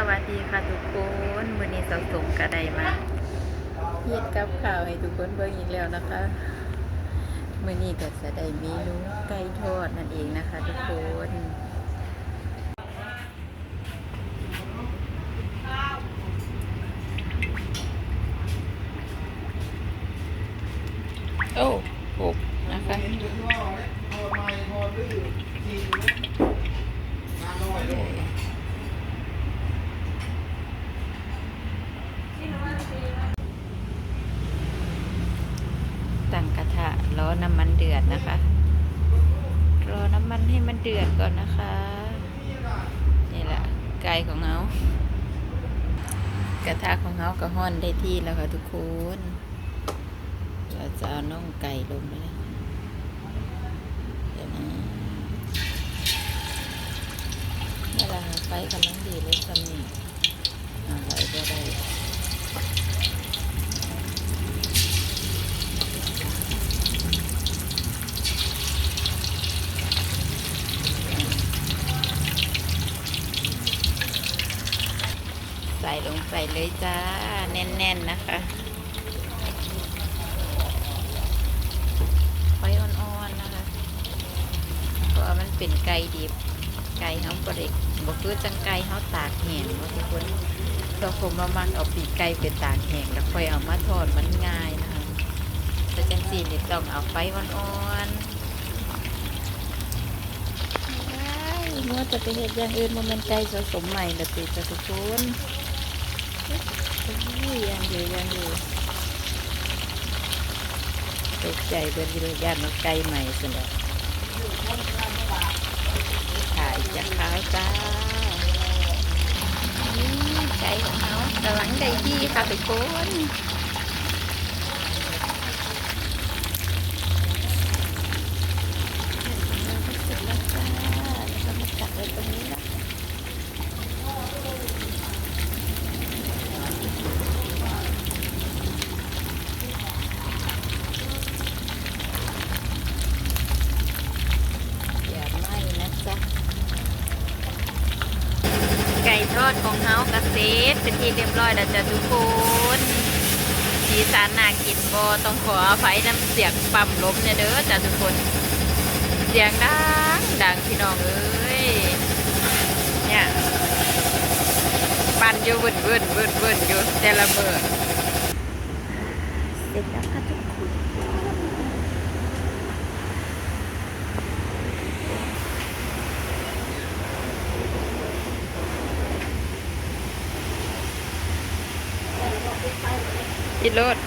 สวัสดีค่ะทุกคนวันนี้สะสมกระไดมาเย็ดกับข่าวให้ทุกคนเบิ่งอีกแล้วนะคะมื่อนี้ก็จะได้เมนูไก่ทอดนั่นเองนะคะทุกคนโอ้โหนะคะ น้ำมันเดือดนะคะ รอน้ำมันให้มันเดือดก่อนนะคะ นี่แหละไก่ของเรากระทะของเราก็ห้อนได้ที่แล้วค่ะทุกคนเราจะเอาน่องไก่ลงเลยเดี๋ยวนะนี่แหละค่ะไฟกำลังดีเลยสำนีอะไรก็ได้ ส่ลงไปเลยจ้า แน่นๆนะคะไฟอ่อนๆนะคะ เพราะมันเป็นไก่ดิบ ไก่เขาบริกบ่คือจังไก่เขาตากแห้งว่าทุกคนตัวผมมามักเอาปีกไก่ไปตากแห้งแล้วค่อยเอามาทอดมันง่ายนะคะแต่จังสีนี่ต้องเอาไฟอ่อนๆว้ายมัวจะไปเห็ดอย่างอื่นมันเป็นไก่ผสมใหม่ละติจ้ะทุกคน ยังอยู่ยังอยู่ตกใจเบิดวิญญาณมันไกลใหม่สินะถ่ายจากขาวจ้านี่ไก่ของเขากำลังได้ที่ค่ะไปโกนเสร็จแล้วจ้าแล้วก็มาจัดไว้ตรงนี้นะ อย่าไหม้นะจ๊ะ ไก่ทอดของ เฮากระเซ็ตเป็นที่เรียบร้อยแล้วจ้ะทุกคนสีสันน่ากินบอต้องขออภัยน้ำเสียงปั๊มลมเนี่ยเด้อจ้ะทุกคน เสียงดังดังพี่น้องเอ้ยเนี่ยปั่นอยู่วุ่นวุ่นวุ่นวุ่นอยู่แต่ละเบอร์เสร็จแล้วค่ะทุกคน กินรถ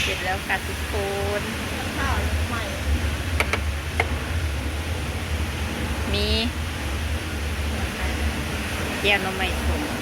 เสร็จแล้วกัดทุกคนมีแก้วน้ำไม่ถุง